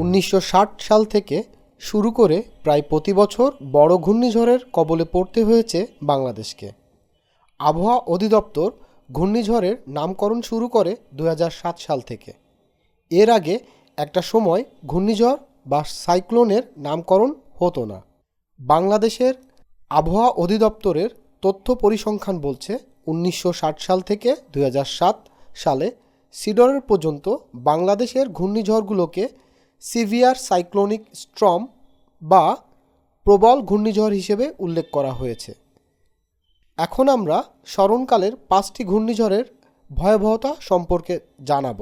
উনিশশো ষাট সাল থেকে শুরু করে প্রায় প্রতি বছর বড় ঘূর্ণিঝড়ের কবলে পড়তে হয়েছে বাংলাদেশকে। আবহাওয়া অধিদপ্তর ঘূর্ণিঝড়ের নামকরণ শুরু করে দু হাজার সাত সাল থেকে। এর আগে একটা সময় ঘূর্ণিঝড় বা সাইক্লোনের নামকরণ হতো না। বাংলাদেশের আবহাওয়া অধিদপ্তরের তথ্য পরিসংখ্যান বলছে, উনিশশো ষাট সাল থেকে দু হাজার সাত সালে সিডরের পর্যন্ত বাংলাদেশের ঘূর্ণিঝড়গুলোকে সিভিয়ার সাইক্লোনিক স্ট্রম বা প্রবল ঘূর্ণিঝড় হিসেবে উল্লেখ করা হয়েছে। এখন আমরা স্মরণকালের পাঁচটি ঘূর্ণিঝড়ের ভয়াবহতা সম্পর্কে জানাব।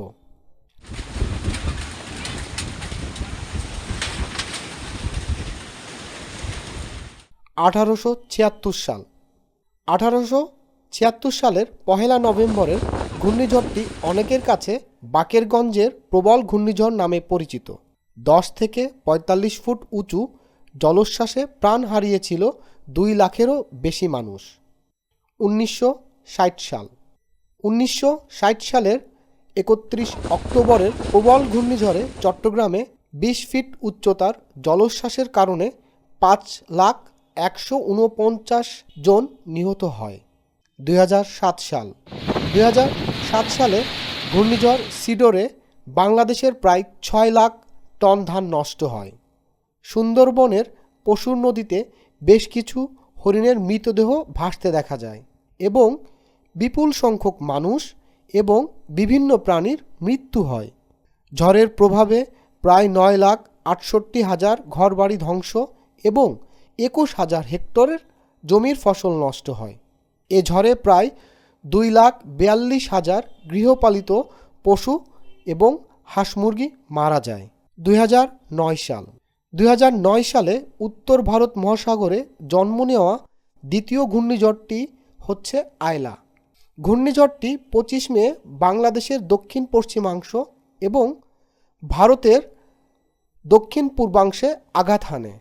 আঠারোশো ছিয়াত্তর সাল। আঠারোশো ছিয়াত্তর সালের পহেলা নভেম্বরের ঘূর্ণিঝড়টি অনেকের কাছে বাকেরগঞ্জের প্রবল ঘূর্ণিঝড় নামে পরিচিত। দশ থেকে পঁয়তাল্লিশ ফুট উঁচু জলোচ্ছ্বাসে প্রাণ হারিয়েছিল দুই লাখেরও বেশি মানুষ। উনিশশো ষাট সাল। উনিশশো ষাট সালের একত্রিশ অক্টোবরের প্রবল ঘূর্ণিঝড়ে চট্টগ্রামে বিশ ফিট উচ্চতার জলোচ্ছ্বাসের কারণে পাঁচ লাখ একশো উনপঞ্চাশ জন নিহত হয়। দুই হাজার সাত সাল। দুই হাজার সাত সালে ঘূর্ণিঝড় সিডোরে বাংলাদেশের প্রায় ছয় লাখ টন ধান নষ্ট হয়। সুন্দরবনের পশুর নদীতে বেশ কিছু হরিণের মৃতদেহ ভাসতে দেখা যায় এবং বিপুল সংখ্যক মানুষ এবং বিভিন্ন প্রাণীর মৃত্যু হয়। ঝড়ের প্রভাবে প্রায় নয় লাখ আটষট্টি হাজার ঘরবাড়ি ধ্বংস এবং একুশ হাজার হেক্টরের জমির ফসল নষ্ট হয়। এ ঝড়ে প্রায় দুই লাখ বিয়াল্লিশ হাজার গৃহপালিত পশু এবং হাঁস মুরগি মারা যায়। দুই সাল। দুই সালে উত্তর ভারত মহাসাগরে জন্ম নেওয়া দ্বিতীয় ঘূর্ণিঝড়টি হচ্ছে আয়লা ঘূর্ণিঝড়টি পঁচিশ মে বাংলাদেশের দক্ষিণ পশ্চিমাংশ এবং ভারতের দক্ষিণ পূর্বাংশে আঘাত হানে।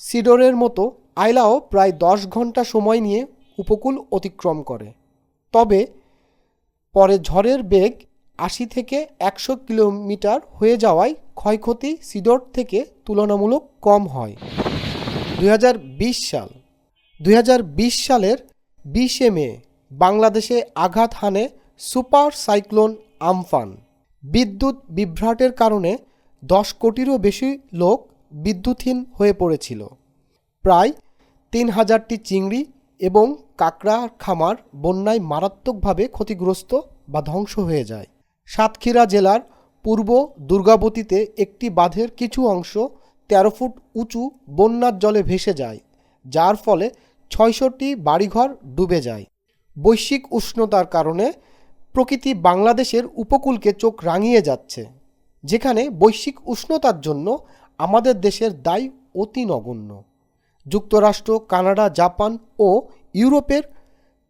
সিডরের মতো আয়লাও প্রায় দশ ঘণ্টা সময় নিয়ে উপকূল অতিক্রম করে। তবে পরে ঝড়ের বেগ আশি থেকে একশো কিলোমিটার হয়ে যাওয়ায় ক্ষয়ক্ষতি সিডর থেকে তুলনামূলক কম হয়। দুই হাজার বিশ সাল। দুই হাজার বিশ সালের বিশে মে বাংলাদেশে আঘাত হানে সুপার সাইক্লোন আমফান। বিদ্যুৎ বিভ্রাটের কারণে দশ কোটিরও বেশি লোক বিদ্যুৎহীন হয়ে পড়েছিল। প্রায় তিন হাজারটি চিংড়ি এবং কাঁকড়ার খামার বন্যায় মারাত্মকভাবে ক্ষতিগ্রস্ত বা ধ্বংস হয়ে যায়। সাতক্ষীরা জেলার পূর্ব দুর্গাবতীতে একটি বাঁধের কিছু অংশ তেরো ফুট উঁচু বন্যার জলে ভেসে যায়, যার ফলে ছয়শটি বাড়িঘর ডুবে যায়। বৈশ্বিক উষ্ণতার কারণে প্রকৃতি বাংলাদেশের উপকূলকে চোখ রাঙিয়ে যাচ্ছে, যেখানে বৈশ্বিক উষ্ণতার জন্য আমাদের দেশের দায় অতি নগণ্য। যুক্তরাষ্ট্র, কানাডা, জাপান ও ইউরোপের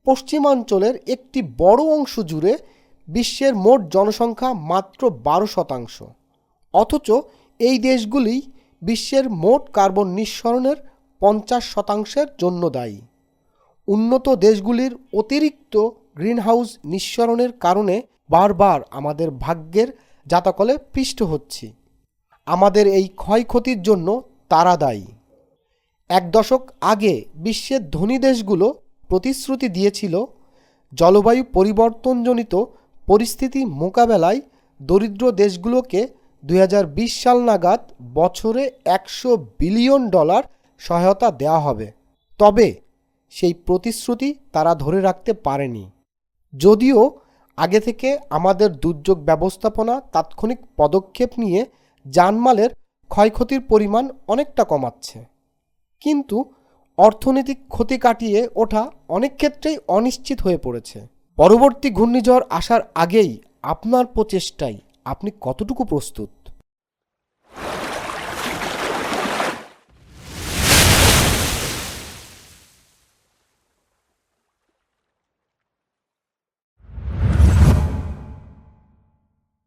পশ্চিমাঞ্চলের একটি বড় অংশ জুড়ে বিশ্বের মোট জনসংখ্যা মাত্র বারো শতাংশ। অথচ এই দেশগুলি বিশ্বের মোট কার্বন নিঃসরণের পঞ্চাশ শতাংশের জন্য দায়ী। উন্নত দেশগুলির অতিরিক্ত গ্রিনহাউস নিঃসরণের কারণে বারবার আমাদের ভাগ্যের জাতকলে পৃষ্ঠ হচ্ছি। আমাদের এই ক্ষয়ক্ষতির জন্য তারা দায়ী। এক দশক আগে বিশ্বের ধনী দেশগুলো প্রতিশ্রুতি দিয়েছিল, জলবায়ু পরিবর্তনজনিত পরিস্থিতি মোকাবেলায় দরিদ্র দেশগুলোকে দু হাজার বিশ সাল নাগাদ বছরে একশো বিলিয়ন ডলার সহায়তা দেওয়া হবে। তবে সেই প্রতিশ্রুতি তারা ধরে রাখতে পারেনি। যদিও আগে থেকে আমাদের দুর্যোগ ব্যবস্থাপনা তাৎক্ষণিক পদক্ষেপ নিয়ে জানমালের ক্ষয়ক্ষতির পরিমাণ অনেকটা কমাচ্ছে। কিন্তু অর্থনৈতিক ক্ষতি কাটিয়ে ওঠা অনেক ক্ষেত্রেই অনিশ্চিত হয়ে পড়েছে। পরবর্তী ঘূর্ণিঝড় আসার আগেই আপনার প্রচেষ্টায় আপনি কতটুকু প্রস্তুত?